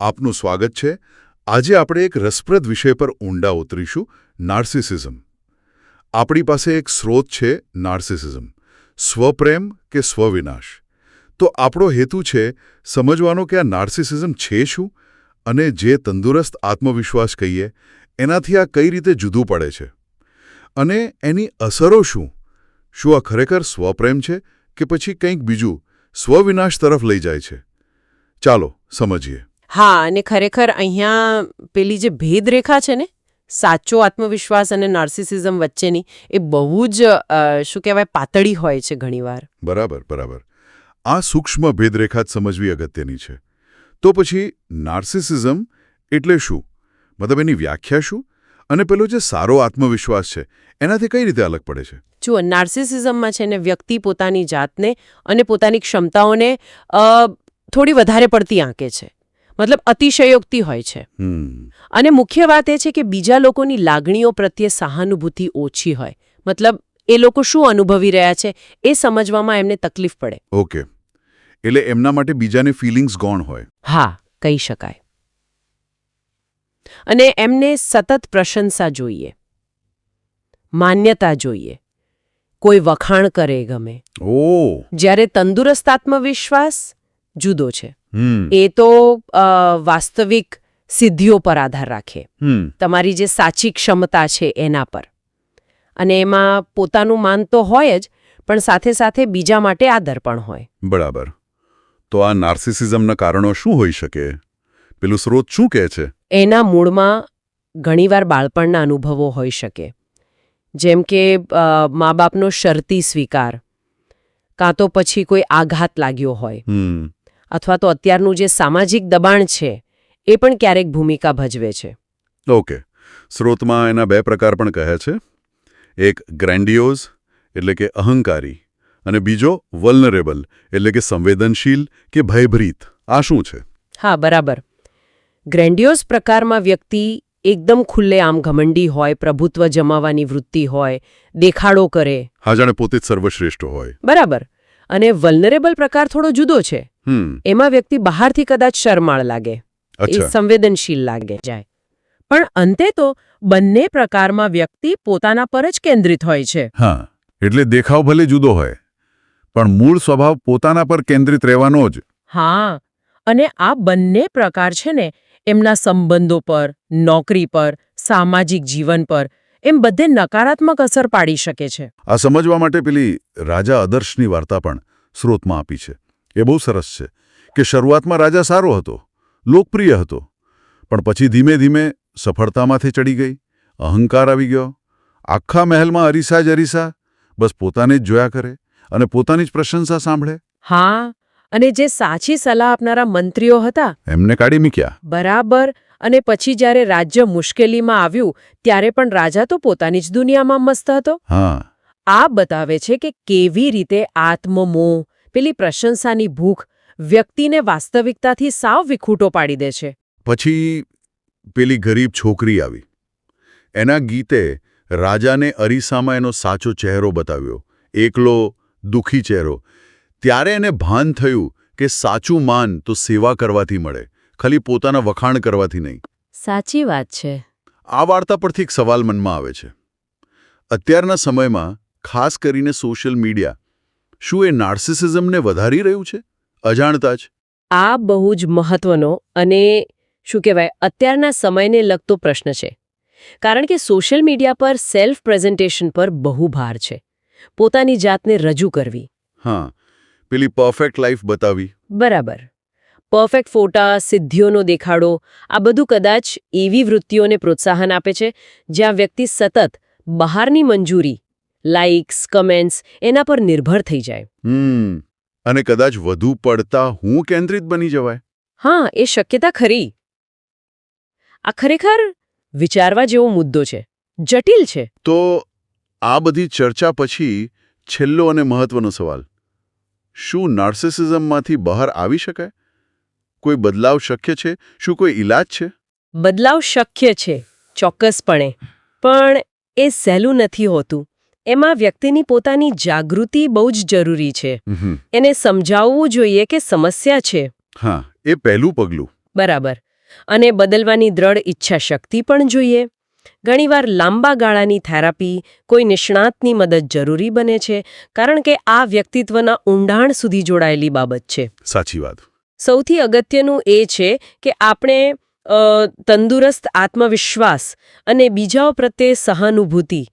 આપનું સ્વાગત છે. આજે આપણે એક રસપ્રદ વિષય પર ઊંડા ઉતરીશું નાર્સિસિઝમ આપણી પાસે એક સ્રોત છે નાર્સિસિઝમ સ્વપ્રેમ કે સ્વવિનાશ. તો આપણો હેતુ છે સમજવાનો કે આ નાર્સિસિઝમ છે શું અને જે તંદુરસ્ત આત્મવિશ્વાસ કહીએ, એનાથી આ કઈ રીતે જુદું પડે છે? અને એની અસરો શું? શું આ ખરેખર સ્વપ્રેમ છે કે પછી કંઈક બીજું સ્વવિનાશ તરફ લઈ જાય છે? ચાલો, સમજીએ. હા અને ખરેખર અહીંયા પેલી જે ભેદરેખા છે ને સાચો આત્મવિશ્વાસ અને નાર્સિસિઝમ વચ્ચેની એ બહુ જ શું કહેવાય પાતળી હોય છે ઘણીવાર. બરાબર બરાબર. આ સૂક્ષ્મ ભેદરેખા જ સમજવી અગત્યની છે. તો પછી નાર્સિસિઝમ એટલે શું? મતલબ એની વ્યાખ્યા શું? અને પેલો જે સારો આત્મવિશ્વાસ છે એનાથી કઈ રીતે અલગ પડે છે? જુઓ નાર્સિસિઝમમાં છે ને વ્યક્તિ પોતાની જાતને અને પોતાની ક્ષમતાઓને થોડી વધારે પડતી આંકે છે. મતલબ અતિશયોક્તિ હોય છે. અને મુખ્ય વાત એ છે કે બીજા લોકોની લાગણીઓ પ્રત્યે સહાનુભૂતિ ઓછી હોય. મતલબ એ લોકો શું અનુભવી રહ્યા છે એ સમજવામાં એમને તકલીફ પડે. ઓકે. એટલે એમના માટે બીજાને ફિલિંગ્સ ગોણ હોય. હા કહી શકાય. અને એમને સતત પ્રશંસા જોઈએ. માન્યતા જોઈએ. કોઈ વખાણ કરે ગમે. ઓ જ્યારે તંદુરસ્ત આત્મવિશ્વાસ જુદો છે. એ તો વાસ્તવિક સિદ્ધિઓ પર આધાર રાખે. તમારી જે સાચી ક્ષમતા છે એના પર. અને એમાં પોતાનું માન તો હોય જ પણ સાથે સાથે બીજા માટે આદર પણ હોય. બરાબર. તો આ નાર્સિસિઝમના કારણો શું હોઈ શકે? પેલું સ્રોત શું કહે છે? એના મૂળમાં ઘણીવાર બાળપણના અનુભવો હોઈ શકે. જેમ કે મા બાપનો શરતી સ્વીકાર કાં તો પછી કોઈ આઘાત લાગ્યો હોય. અથવા તો અત્યારનું જે સામાજિક દબાણ છે એ પણ ક્યારેક ભૂમિકા ભજવે છે. ઓકે. સ્રોતમાં એના બે પ્રકાર પણ કહે છે. એક ગ્રેન્ડિયોઝ એટલે કે અહંકારી અને બીજો વલ્નરેબલ એટલે કે સંવેદનશીલ કે ભયભીત. આ શું છે? હા બરાબર. ગ્રેન્ડિયોઝ પ્રકારમાં વ્યક્તિ એકદમ ખુલ્લે આમ ઘમંડી હોય પ્રભુત્વ જમાવવાની વૃત્તિ હોય દેખાડો કરે. હા જાણે પોતે જ સર્વશ્રેષ્ઠ હોય. બરાબર. અને વલ્નરેબલ પ્રકાર થોડો જુદો છે. હમ. એમાં વ્યક્તિ બહારથી કદાચ શરમાળ લાગે. એ સંવેદનશીલ લાગે જાય. પણ અંતે તો બંને પ્રકારમાં વ્યક્તિ પોતાના પર જ કેન્દ્રિત હોય છે. હા એટલે દેખાવ ભલે જુદો હોય પણ મૂળ સ્વભાવ પોતાના પર કેન્દ્રિત રહેવાનો જ. હા અને આ બંને પ્રકાર છે ને એમના સંબંધો પર નોકરી પર સામાજિક જીવન પર એમ બધે નકારાત્મક અસર પાડી શકે છે. આ સમજવા માટે પેલી રાજા આદર્શની વાર્તા પણ સ્રોતમાં આપી છે. એ બહુ સરસ છે કે શરૂઆતમાં રાજા સારો હતો લોકપ્રિય હતો પણ પછી ધીમે ધીમે સફળતામાંથી ચડી ગઈ અહંકાર આવી ગયો આખા મહેલમાં અરીસા જ અરીસા બસ પોતાને જ જોયા કરે અને પોતાની જ પ્રશંસા સાંભળે. હા અને જે સાચી સલાહ આપનારા મંત્રીઓ હતા એમને કાઢી મૂક્યા. બરાબર અને પછી જ્યારે રાજ્ય મુશ્કેલીમાં આવ્યું ત્યારે પણ રાજા તો પોતાની જ દુનિયામાં મસ્ત હતો. હા. આ બતાવે છે કે કેવી રીતે આત્મમોહ પેલી પ્રશંસાની ભૂખ વ્યક્તિને વાસ્તવિકતાથી સાવ વિખૂટો પાડી દે છે. પછી પેલી ગરીબ છોકરી આવી. એના ગીતે રાજાને અરીસામાં એનો સાચો ચહેરો બતાવ્યો. એકલો દુખી ચહેરો. ત્યારે એને ભાન થયું કે સાચું માન તો સેવા કરવાથી મળે. ખાલી પોતાના વખાણ કરવાથી નહીં. સાચી વાત છે. આ વાર્તા પરથી એક સવાલ મનમાં આવે છે. અત્યારના સમયમાં ખાસ કરીને સોશિયલ મીડિયા શું એ નાર્સિસિઝમને વધારી રહ્યું છે? અજાણતા જ. આ બહુ જ મહત્વનો અને શું કહેવાય અત્યારના સમયને લગતો પ્રશ્ન છે. કારણ કે સોશિયલ મીડિયા પર સેલ્ફ પ્રેઝન્ટેશન પર બહુ ભાર છે. પોતાની જાતને રજૂ કરવી. હા પેલી પરફેક્ટ લાઈફ બતાવી. બરાબર. પરફેક્ટ ફોટા સિદ્ધિઓનો દેખાડો આ બધું કદાચ એવી વૃત્તિઓને પ્રોત્સાહન આપે છે જ્યાં વ્યક્તિ સતત બહારની મંજૂરી લાઇક્સ કમેન્ટ્સ એના પર નિર્ભર થઈ જાય. હમ અને કદાચ વધુ પડતા હું કેન્દ્રિત બની જવાય? હા એ શક્યતા ખરી. આ ખરેખર વિચારવા જેવો મુદ્દો છે. જટિલ છે. તો આ બધી ચર્ચા પછી છેલ્લો અને મહત્વનો સવાલ. શું નાર્સિસિઝમમાંથી બહાર આવી શકાય? કોઈ બદલાવ શક્ય છે? શું કોઈ ઈલાજ છે? બદલાવ શક્ય છે ચોક્કસપણે. પણ એ સહેલું નથી હોતું. એમાં વ્યક્તિની પોતાની જાગૃતિ બહુ જ જરૂરી છે. એને સમજાવવું જોઈએ કે સમસ્યા છે. હા એ પહેલું પગલું. બરાબર. અને બદલવાની દ્રઢ ઈચ્છા શક્તિ પણ જોઈએ. ઘણીવાર લાંબા ગાળાની થેરાપી કોઈ નિષ્ણાતની મદદ જરૂરી બને છે કારણ કે આ વ્યક્તિત્વના ઊંડાણ સુધી જોડાયેલી બાબત છે. સાચી વાત. સૌથી અગત્યનું એ છે કે આપણે તંદુરસ્ત આત્મવિશ્વાસ અને બીજાઓ પ્રત્યે સહાનુભૂતિ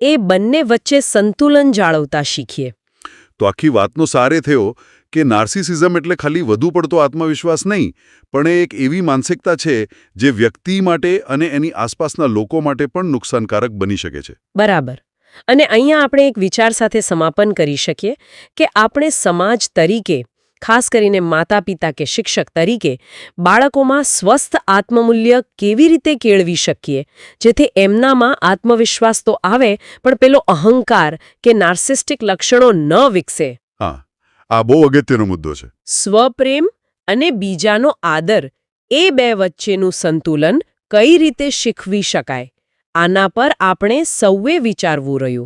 એ બંને વચ્ચે સંતુલન જાળવતા શીખીએ. તો આખી વાતનો સારે થયો કે નાર્સિસિઝમ એટલે ખાલી વધુ પડતો આત્મવિશ્વાસ નહીં પણ એ એક એવી માનસિકતા છે જે વ્યક્તિ માટે અને એની આસપાસના લોકો માટે પણ નુકસાનકારક બની શકે છે. બરાબર. અને અહીંયા આપણે એક વિચાર સાથે સમાપન કરી શકીએ કે આપણે સમાજ તરીકે ખાસ કરીને માતા પિતા કે શિક્ષક તરીકે બાળકોમાં સ્વસ્થ આત્મમૂલ્ય કેવી રીતે કેળવી શકીએ? જેથી એમનામાં આત્મવિશ્વાસ તો આવે પણ પેલો અહંકાર કે નાર્સિસ્ટિક લક્ષણો ન વિકસે. હા આ બહુ અગત્યનો મુદ્દો છે. સ્વપ્રેમ અને બીજાનો આદર એ બે વચ્ચેનું સંતુલન કઈ રીતે શીખવી શકાય? આના પર આપણે સૌએ વિચારવું રહ્યું.